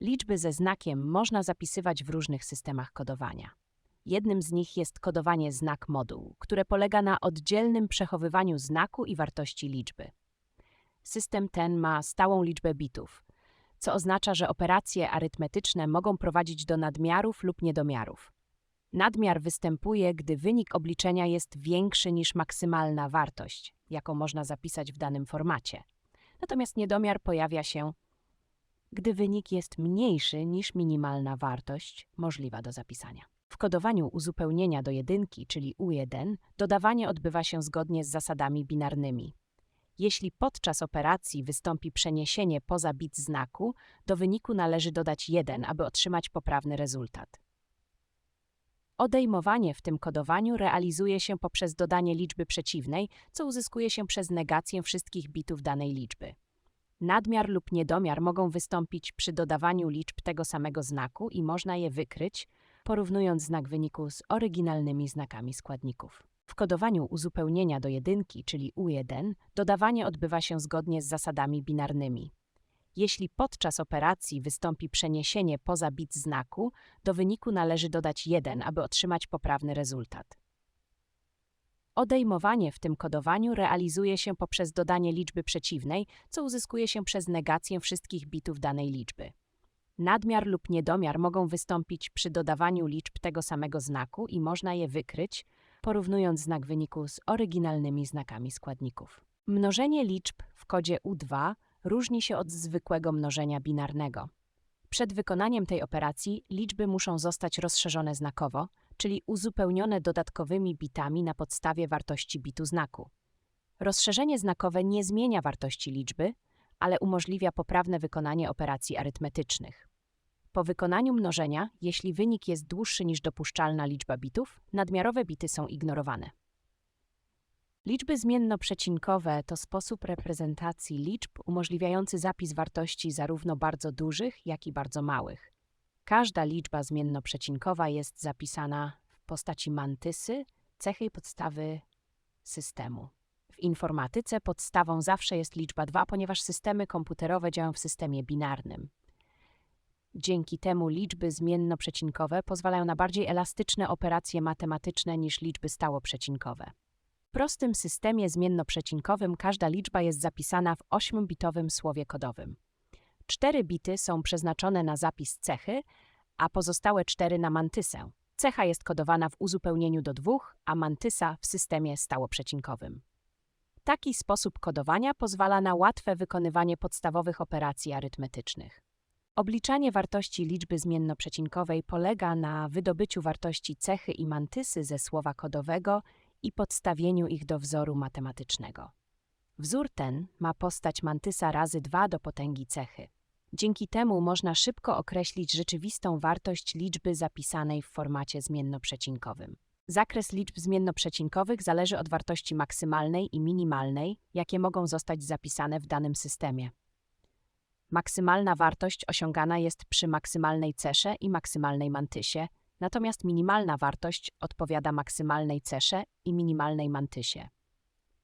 Liczby ze znakiem można zapisywać w różnych systemach kodowania. Jednym z nich jest kodowanie znak moduł, które polega na oddzielnym przechowywaniu znaku i wartości liczby. System ten ma stałą liczbę bitów, co oznacza, że operacje arytmetyczne mogą prowadzić do nadmiarów lub niedomiarów. Nadmiar występuje, gdy wynik obliczenia jest większy niż maksymalna wartość, jaką można zapisać w danym formacie. Natomiast niedomiar pojawia się, gdy wynik jest mniejszy niż minimalna wartość możliwa do zapisania. W kodowaniu uzupełnienia do jedynki, czyli U1, dodawanie odbywa się zgodnie z zasadami binarnymi. Jeśli podczas operacji wystąpi przeniesienie poza bit znaku, do wyniku należy dodać 1, aby otrzymać poprawny rezultat. Odejmowanie w tym kodowaniu realizuje się poprzez dodanie liczby przeciwnej, co uzyskuje się przez negację wszystkich bitów danej liczby. Nadmiar lub niedomiar mogą wystąpić przy dodawaniu liczb tego samego znaku i można je wykryć, porównując znak wyniku z oryginalnymi znakami składników. W kodowaniu uzupełnienia do jedynki, czyli U1, dodawanie odbywa się zgodnie z zasadami binarnymi. Jeśli podczas operacji wystąpi przeniesienie poza bit znaku, do wyniku należy dodać 1, aby otrzymać poprawny rezultat. Odejmowanie w tym kodowaniu realizuje się poprzez dodanie liczby przeciwnej, co uzyskuje się przez negację wszystkich bitów danej liczby. Nadmiar lub niedomiar mogą wystąpić przy dodawaniu liczb tego samego znaku i można je wykryć, porównując znak wyniku z oryginalnymi znakami składników. Mnożenie liczb w kodzie U2 różni się od zwykłego mnożenia binarnego. Przed wykonaniem tej operacji liczby muszą zostać rozszerzone znakowo, czyli uzupełnione dodatkowymi bitami na podstawie wartości bitu znaku. Rozszerzenie znakowe nie zmienia wartości liczby, ale umożliwia poprawne wykonanie operacji arytmetycznych. Po wykonaniu mnożenia, jeśli wynik jest dłuższy niż dopuszczalna liczba bitów, nadmiarowe bity są ignorowane. Liczby zmiennoprzecinkowe to sposób reprezentacji liczb umożliwiający zapis wartości zarówno bardzo dużych, jak i bardzo małych. Każda liczba zmiennoprzecinkowa jest zapisana w postaci mantysy, cechy podstawy systemu. W informatyce podstawą zawsze jest liczba 2, ponieważ systemy komputerowe działają w systemie binarnym. Dzięki temu liczby zmiennoprzecinkowe pozwalają na bardziej elastyczne operacje matematyczne niż liczby stałoprzecinkowe. W prostym systemie zmiennoprzecinowym każda liczba jest zapisana w 8-bitowym słowie kodowym. Cztery bity są przeznaczone na zapis cechy, a pozostałe cztery na mantysę. Cecha jest kodowana w uzupełnieniu do dwóch, a mantysa w systemie stałoprzecinowym. Taki sposób kodowania pozwala na łatwe wykonywanie podstawowych operacji arytmetycznych. Obliczanie wartości liczby zmiennoprzecinkowej polega na wydobyciu wartości cechy i mantysy ze słowa kodowego i podstawieniu ich do wzoru matematycznego. Wzór ten ma postać mantysa razy 2 do potęgi cechy. Dzięki temu można szybko określić rzeczywistą wartość liczby zapisanej w formacie zmiennoprzecinowym. Zakres liczb zmiennoprzecinkowych zależy od wartości maksymalnej i minimalnej, jakie mogą zostać zapisane w danym systemie. Maksymalna wartość osiągana jest przy maksymalnej cesze i maksymalnej mantysie, natomiast minimalna wartość odpowiada maksymalnej cesze i minimalnej mantysie.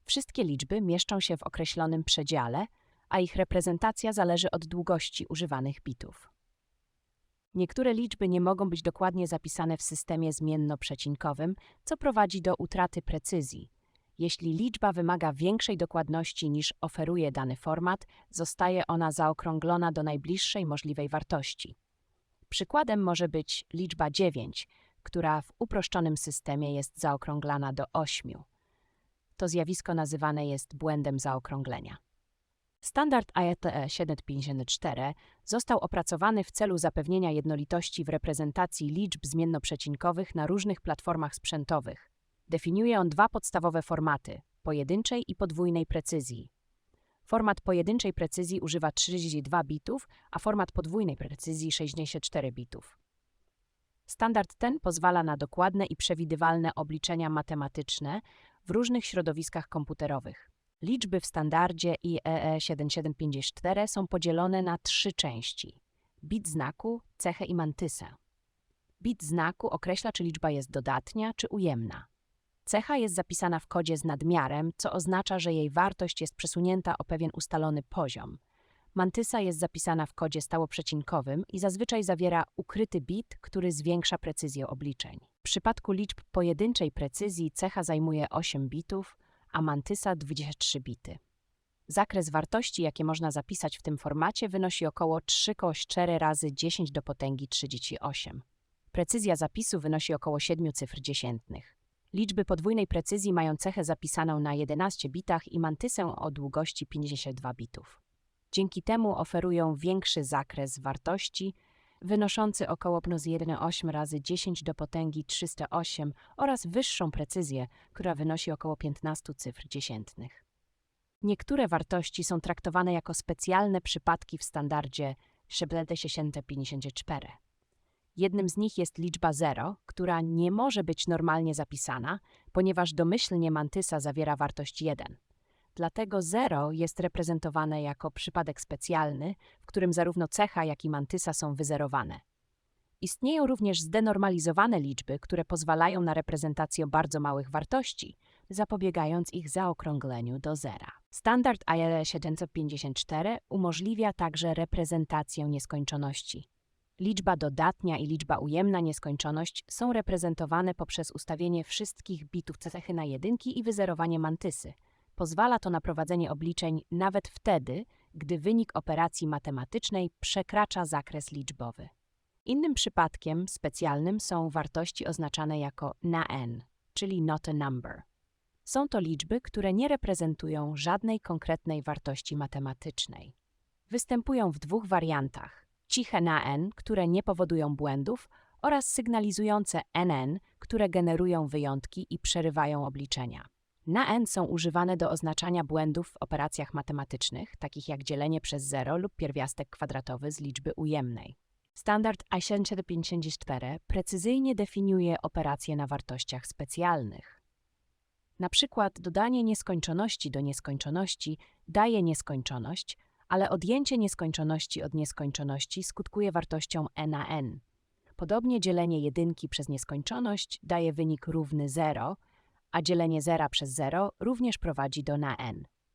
Wszystkie liczby mieszczą się w określonym przedziale, a ich reprezentacja zależy od długości używanych bitów. Niektóre liczby nie mogą być dokładnie zapisane w systemie zmiennoprzecinowym, co prowadzi do utraty precyzji. Jeśli liczba wymaga większej dokładności niż oferuje dany format, zostaje ona zaokrąglona do najbliższej możliwej wartości. Przykładem może być liczba 9, która w uproszczonym systemie jest zaokrąglana do 8. To zjawisko nazywane jest błędem zaokrąglenia. Standard IETE 754 został opracowany w celu zapewnienia jednolitości w reprezentacji liczb zmiennoprzecinkowych na różnych platformach sprzętowych. Definiuje on dwa podstawowe formaty pojedynczej i podwójnej precyzji. Format pojedynczej precyzji używa 32 bitów, a format podwójnej precyzji 64 bitów. Standard ten pozwala na dokładne i przewidywalne obliczenia matematyczne w różnych środowiskach komputerowych. Liczby w standardzie IEE 7754 są podzielone na trzy części: bit znaku, cechę i mantysę. Bit znaku określa, czy liczba jest dodatnia czy ujemna. Cecha jest zapisana w kodzie z nadmiarem, co oznacza, że jej wartość jest przesunięta o pewien ustalony poziom. Mantysa jest zapisana w kodzie stałoprzecinkowym i zazwyczaj zawiera ukryty bit, który zwiększa precyzję obliczeń. W przypadku liczb pojedynczej precyzji cecha zajmuje 8 bitów, a mantysa 23 bity. Zakres wartości, jakie można zapisać w tym formacie, wynosi około 3,4 razy 10 do potęgi 38. Precyzja zapisu wynosi około 7 cyfr dziesiętnych. Liczby podwójnej precyzji mają cechę zapisaną na 11 bitach i mantysę o długości 52 bitów. Dzięki temu oferują większy zakres wartości, wynoszący około plus 1,8 razy 10 do potęgi 308 oraz wyższą precyzję, która wynosi około 15 cyfr dziesiętnych. Niektóre wartości są traktowane jako specjalne przypadki w standardzie 754. Jednym z nich jest liczba 0, która nie może być normalnie zapisana, ponieważ domyślnie mantysa zawiera wartość 1. Dlatego 0 jest reprezentowane jako przypadek specjalny, w którym zarówno cecha, jak i mantysa są wyzerowane. Istnieją również zdenormalizowane liczby, które pozwalają na reprezentację bardzo małych wartości, zapobiegając ich zaokrągleniu do zera. Standard IL 754 umożliwia także reprezentację nieskończoności. Liczba dodatnia i liczba ujemna nieskończoność są reprezentowane poprzez ustawienie wszystkich bitów cechy na jedynki i wyzerowanie mantysy. Pozwala to na prowadzenie obliczeń nawet wtedy, gdy wynik operacji matematycznej przekracza zakres liczbowy. Innym przypadkiem specjalnym są wartości oznaczane jako na n, czyli not a number. Są to liczby, które nie reprezentują żadnej konkretnej wartości matematycznej. Występują w dwóch wariantach: ciche na n, które nie powodują błędów, oraz sygnalizujące nn, które generują wyjątki i przerywają obliczenia. Na n są używane do oznaczania błędów w operacjach matematycznych, takich jak dzielenie przez zero lub pierwiastek kwadratowy z liczby ujemnej. Standard I754 precyzyjnie definiuje operacje na wartościach specjalnych. Na przykład dodanie nieskończoności do nieskończoności daje nieskończoność, ale odjęcie nieskończoności od nieskończoności skutkuje wartością e na n. Podobnie dzielenie jedynki przez nieskończoność daje wynik równy 0, a dzielenie zera przez 0 również prowadzi do na n.